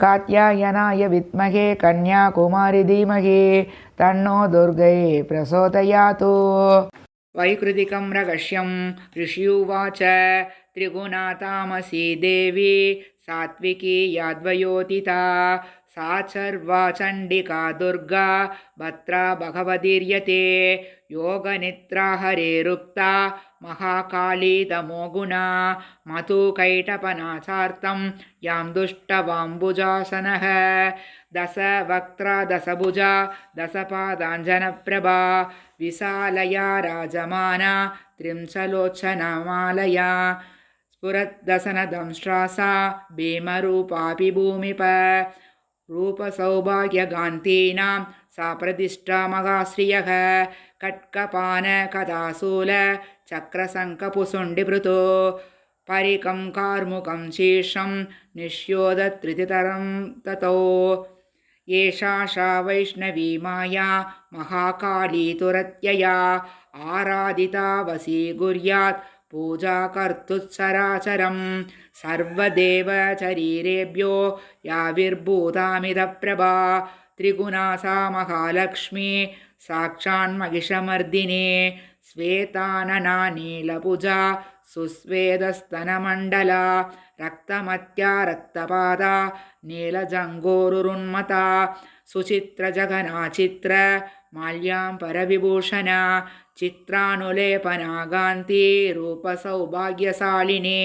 कात्यायनाय विद्महे कन्याकुमारि धीमहि तन्नो दुर्गै प्रचोदयातु वैकृतिकं रगश्यं ऋषियुवाच त्रिगुणातामसी देवी सात्विकी याद्वयोतिता सा चर्वा चण्डिका दुर्गा भद्रा भगवतीर्यते योगनिद्रा हरेरुक्ता महाकाली तमोगुणा मधुकैटपनाचार्तं यां दुष्टवाम्बुजासनः दशवक्त्रा दशभुजा दशपादाञ्जनप्रभा विशालया राजमाना त्रिंशलोचनमालया स्फुरद्दशनदंष्ट्रासा भीमरूपापि भूमिप रूपसौभाग्यगान्तीनां सा प्रतिष्ठा महाश्रियः। कट्कपानकदाशूल चक्रशङ्खपुसुण्डिभृतो परिकं कार्मुकं शीर्षं निष्योदत्रितितरं ततो। एषा सा वैष्णवी माया महाकाली तुरत्यया आराधिता वशीकुर्यात् पूजा कर्तुः सर्वदेवशरीरेभ्यो याविर्भूतामिदप्रभा त्रिगुणा सा महालक्ष्मी साक्षान्महिषमर्दिने श्वेतानना नीलभुजा सुस्वेदस्तनमण्डला रक्तमत्या रक्तपादा नीलजङ्गोरुन्मता सुचित्रजगनाचित्र माल्यां परविभूषणा चित्रानुलेपना गान्ती रूपसौभाग्यशालिनी।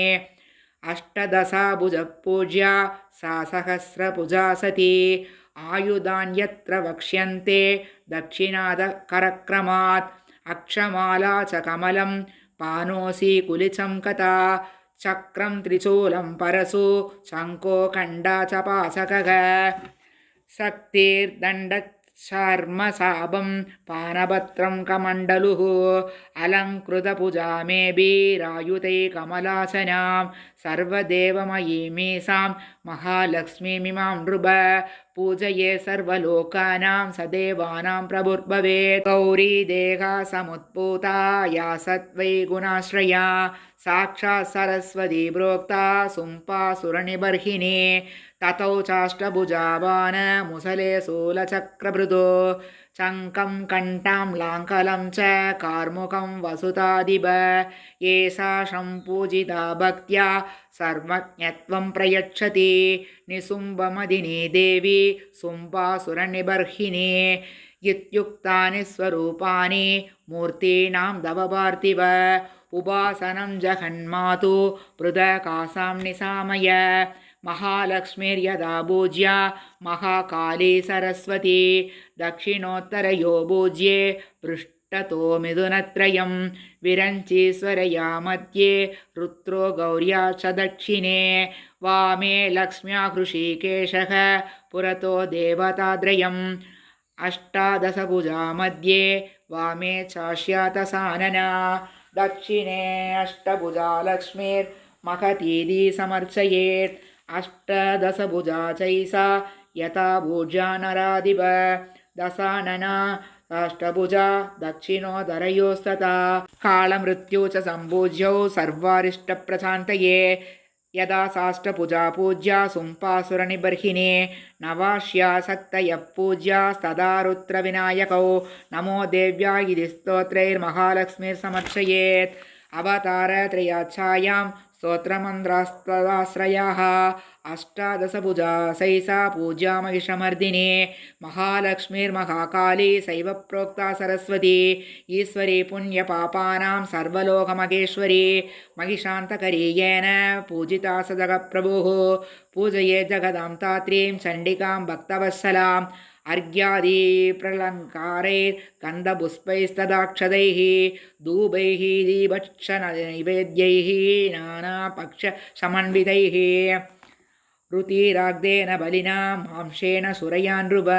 अष्टदशाभुजपूज्या सा सहस्रभुजा सती आयुधान्यत्र वक्ष्यन्ते दक्षिणादकरक्रमात् अक्षमाला च कमलं पानोसी कुलिचङ्कता चक्रं त्रिशूलं परशु शङ्को खण्डा च पाशकः शक्तिर्दण्ड शर्मसाभं पानभद्रं कमण्डलुः। अलङ्कृतभुजामेभिरायुधे कमलासनां सर्वदेवमयीमीसां महालक्ष्मीमिमां नृभ पूजये सर्वलोकानां सदेवानां प्रभुर्भवेत्। गौरी देहा समुत्पूता या सत्वै गुणाश्रया साक्षात् सरस्वती प्रोक्ता सुम्पासुरनिबर्हिणी ततौ चाष्टभुजावान मुसले शूलचक्रभृतो चङ्कं कण्ठां लाङ्कलं च कार्मुकं वसुतादिब। एषा सम्पूजिता भक्त्या सर्वज्ञत्वं प्रयच्छति। निसुम्बमदिनी देवी सुम्बासुरनिबर्हिणी इत्युक्तानि स्वरूपाणि मूर्तीणां दवपार्थिव उपासनं जगन्मातु पृथकासां निसामय। महालक्ष्मीर्यदा पूज्या महाकाली सरस्वती। दक्षिणोत्तरयो पूज्ये पृष्ठतो मिथुनत्रयं विरञ्चीश्वरया मध्ये रुद्रो गौर्या च दक्षिणे। वामे लक्ष्म्या हृषीकेशः पुरतो देवताद्रयम्। अष्टादशभुजा मध्ये वामे चाश्यातसानना दक्षिणे अष्टभुजा लक्ष्मीर्महतीति समर्चयेत् अष्टदशभुजा चैसा यथा भुजा नराधिप दशानना अष्टभुजा दक्षिणोदरयोस्तथा कालमृत्यु च सम्पूज्यौ सर्वारिष्टप्रशान्तये యదా సాష్టభుజా పూజ్యా సుంపాసురనిబర్హిణే నవాష్యా సత్తయ పూజ్యాస్తదా రుత్ర వినాయకౌ నమో దేవ్యా ఇది స్తోత్రైర్మహాలక్ష్మిర్సమర్శయేత్ అవతారత్రయాఛాయాం स्तोत्रमन्त्रास्तदाश्रयाः अष्टादशभुजा सैसा पूज्या महिषमर्दिने महालक्ष्मीर्महाकाली सैव प्रोक्ता सरस्वती ईश्वरी पुण्यपापानां सर्वलोकमहेश्वरी महिषान्तकरी येन पूजिता स जगप्रभुः पूजये जगदां तात्रीं चण्डिकां भक्तवत्सलाम् अर्घ्यादिप्रलङ्कारैर्गन्धपुष्पैस्तदाक्षदैः धूपैः दीभक्षणनैवेद्यैः नानापक्षसमन्वितैः। ऋतिराग्देन बलिना मांसेन सुरयानृप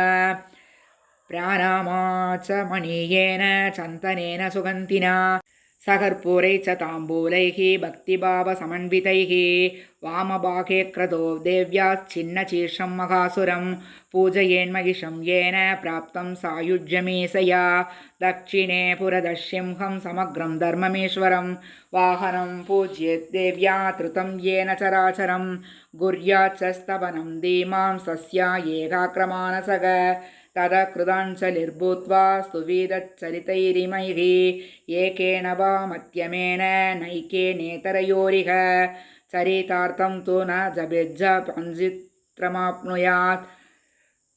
प्राणामा च मणीयेन चन्तनेन सुगन्धिना सकर्पूरैः च ताम्बूलैः भक्तिभावसमन्वितैः वामभागे क्रतो देव्याश्चिन्नशीर्षं महासुरं पूजयेन्महिषं येन प्राप्तं सायुज्यमीशया दक्षिणे पुरदशिंहं समग्रं धर्ममेश्वरं वाहनं पूज्येत् देव्या धृतं येन चराचरं गुर्याच्च स्तवनं धीमां स्वस्या एकाक्रमानसग तदा कृताञ्जलिर्भूत्वा स्तुविदच्चरितैरिमैः एकेन वा मध्यमेन नैके नेतरयोरिह चरितार्थं तु न जपेज्ज पञ्चित्रमाप्नुयात्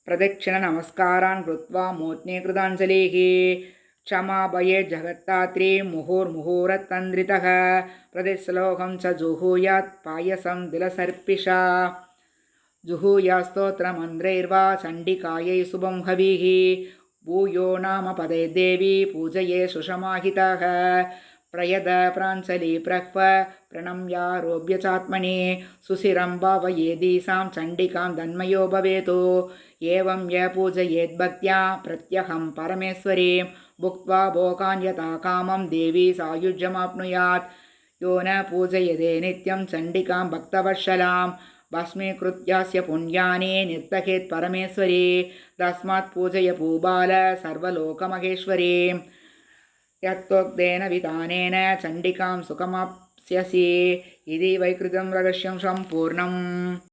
प्रदक्षिणनमस्कारान् कृत्वा मूर्ध्नि कृताञ्जलिः क्षमाभये जगत्तात्री मुहुर्मुहुरतन्द्रितः। प्रतिश्लोकं च जुहूयात् पायसं दिलसर्पिषा जुहूयास्तोत्रमन्त्रैर्वा चण्डिकायै शुभं हविः। भूयो नाम पदे देवी पूजये सुषमाहितः। प्रयद प्राञ्चलि प्रह्व प्रणम्यारोप्य चात्मनि सुशिरं भावयेदीसां चण्डिकां तन्मयो भवेतु। एवं य पूजयेद्भक्त्या प्रत्यहं परमेश्वरीं। भुक्त्वा यथा कामं देवी सायुज्यमाप्नुयात्। यो न पूजयते नित्यं चण्डिकां भक्तवत्सलां भस्मीकृत्यास्य पुण्यानि निर्तहेत् परमेश्वरी तस्मात् पूजय भूबाल सर्वलोकमहेश्वरीं यत्त्वोक्तेन विधानेन चण्डिकां सुखमाप्स्यसि इति वैकृतं रहस्यं सम्पूर्णम्